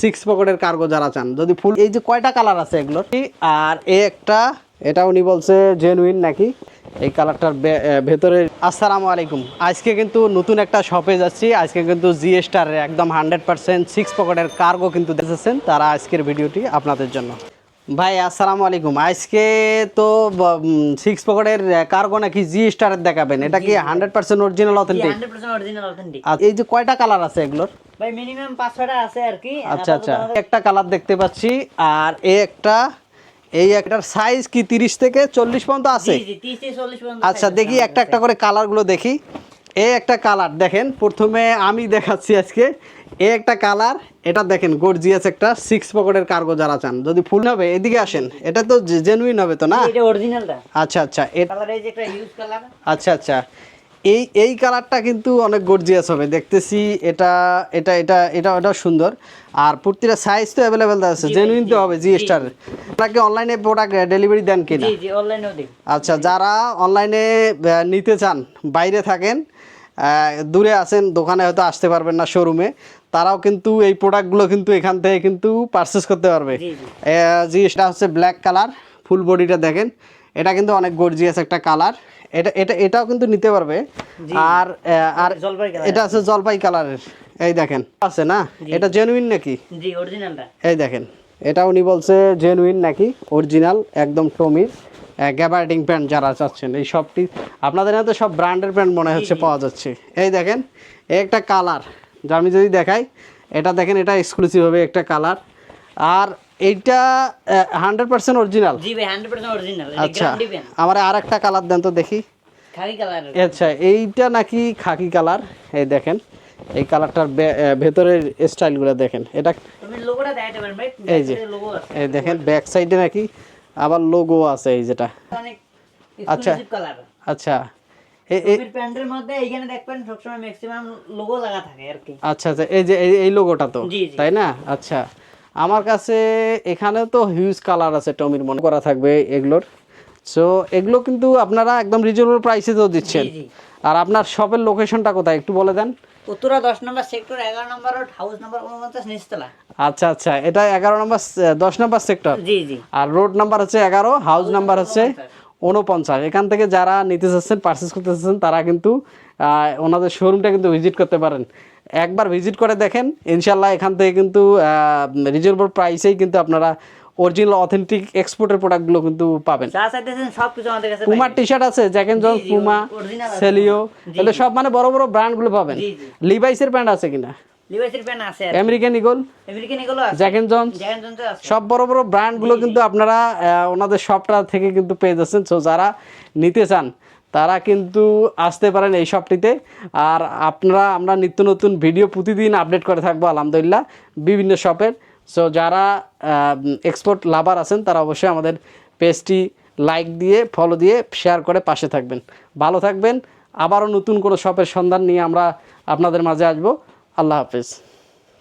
Six পকেটের cargo যারা চান, যদি ফুল এই যে কয়টা কালার আছে এগুলোর? আর এ একটা এটা উনি বলছে জেনুইন নাকি? এই কালারটার ভেতরে, আসসালামু আলাইকুম। আজকে কিন্তু নতুন একটা শপে যাচ্ছি, আজকে কিন্তু জিএসটার একদম হান্ড্রেড পার্সেন্ট সিক্স পকেটের কার্গো কিন্তু দেখেছেন তারা আজকের ভিডিওটি আপনাদের জন্য। ভাই আসসালামু আলাইকুম। আজকে তো সিক্স পকেটের কার্গো নাকি জি স্টারের দেখাবেন? এটা কি হান্ড্রেড পার্সেন্ট অরিজিনাল অথেন্টিক এই যে কয়টা কালার আছে এগুলোর? ভাই মিনিমাম পাঁচ আছে আর কি। আচ্ছা আচ্ছা। একটা কালার দেখতে পাচ্ছি আর এই একটা এই একটার সাইজ কি তিরিশ থেকে চল্লিশ পর্যন্ত আছে? জি জি তিরিশ থেকে চল্লিশ পর্যন্ত আচ্ছা দেখি একটা একটা করে কালারগুলো দেখি। এই একটা কালার দেখেন প্রথমে আমি দেখাচ্ছি আজকে এই একটা কালার এটা দেখেন গর্জিয়াস একটা সিক্স পকেটের কার্গো যারা চান যদি ফুল হবে এদিকে আসেন এটা তো জেনুইন হবে তো না? এটা অরিজিনালটা আচ্ছা আচ্ছা আচ্ছা আচ্ছা এই এই কালারটা কিন্তু অনেক গর্জিয়াস হবে। দেখতেছি এটা এটা এটা এটা ওটা সুন্দর। আর প্রতিটা সাইজ তো অ্যাভেলেবেল আছে। জেনুইন তো হবে জি। স্টার আপনাকে অনলাইনে প্রোডাক্ট ডেলিভারি দেন কিনা? আচ্ছা যারা অনলাইনে নিতে চান বাইরে থাকেন দূরে আছেন দোকানে হয়তো আসতে পারবেন না শোরুমে তারাও কিন্তু এই প্রোডাক্টগুলো কিন্তু এখান থেকে কিন্তু পারচেস করতে পারবে। জি এটা হচ্ছে ব্ল্যাক কালার ফুল বডিটা দেখেন। এটা কিন্তু অনেক গর্জিয়াস একটা কালার এটা এটা এটাও কিন্তু নিতে পারবে। আর আর এটা আছে জলপাই কালারের এই দেখেন। আছে না? এটা জেনুইন নাকি? জি অরিজিনালটা এই দেখেন। এটা উনি বলছে জেনুইন নাকি? অরিজিনাল একদম টমির। গ্যাবার্ডিং প্যান্ট যারা চাচ্ছেন এই সবটি আপনাদের হাতে সব ব্র্যান্ডের প্যান্ট মনে হচ্ছে পাওয়া যাচ্ছে। এই দেখেন এই একটা কালার যা আমি যদি দেখাই এটা দেখেন এটা এক্সক্লুসিভ হবে একটা কালার আর এইটা হান্ড্রেড পার্সেন্ট অরিজিনাল জি ভাই হান্ড্রেড পার্সেন্ট অরিজিনাল আচ্ছা আমার আর একটা কালার দেন তো দেখি। খাকি কালার আচ্ছা এইটা নাকি খাকি কালার এই দেখেন এই কালারটার ভেতরের স্টাইলগুলো দেখেন। এটা এই যে। এই দেখেন ব্যাক সাইডে নাকি আবার লোগো আছে এই যেটা। আচ্ছা। আচ্ছা এ- এ- তুমি প্যান্টের মধ্যে এইখানে দেখবেন সবসময় ম্যাক্সিমাম লোগো লাগা থাকে আর কি। আচ্ছা আচ্ছা এই যে এই- লোগোটা তো। তাই না? আচ্ছা আমার কাছে এখানে তো হিউজ কালার আছে টমির মনে করা থাকবে এগুলোর। সো এগুলো কিন্তু আপনারা একদম রিজনেবল প্রাইসে তো দিচ্ছেন। আর আপনার শপের লোকেশনটা কোথায় একটু বলে দেন। উত্তরা দশ নম্বর সেক্টর এগারো নম্বর হাউস নাম্বার উনপঞ্চাশ নিচতলা। আচ্ছা আচ্ছা। এটা এগারো নম্বর দশ নম্বর সেক্টর জি জি। আর রোড নাম্বার হচ্ছে এগারো হাউস নাম্বার হচ্ছে উনপঞ্চাশ এখান থেকে যারা নিতে চাচ্ছেন পারচেস করতে চাচ্ছেন তারা কিন্তু ওনাদের শোরুমটা কিন্তু ভিজিট করতে পারেন। একবার ভিজিট করে দেখেন ইনশাল্লাহ এখান থেকে কিন্তু রিজনেবল প্রাইসেই কিন্তু আপনারা অরিজিনাল অথেন্টিক এক্সপোর্টের প্রোডাক্টগুলো কিন্তু পাবেন। পুমার টি শার্ট আছে জ্যাকেন জন পুমা সেলিও এগুলো সব মানে বড় বড় ব্র্যান্ডগুলো পাবেন। লিভাইসের প্যান্ট আছে কিনা? আমেরিকান ইগল জ্যাকেন জন্স সব বড় বড় ব্র্যান্ডগুলো কিন্তু আপনারা ওনাদের শপটা থেকে কিন্তু পেয়ে যাচ্ছেন। সো যারা নিতে চান তারা কিন্তু আসতে পারেন এই শপটিতে আর আপনারা আমরা নিত্য নতুন ভিডিও প্রতিদিন আপডেট করে থাকব আলহামদুলিল্লাহ বিভিন্ন শপের সো যারা এক্সপোর্ট লাভার আছেন তারা অবশ্যই আমাদের পেজটি লাইক দিয়ে ফলো দিয়ে শেয়ার করে পাশে থাকবেন। ভালো থাকবেন। আবারও নতুন কোনো শপের সন্ধান নিয়ে আমরা আপনাদের মাঝে আসব। আল্লাহ হাফেজ।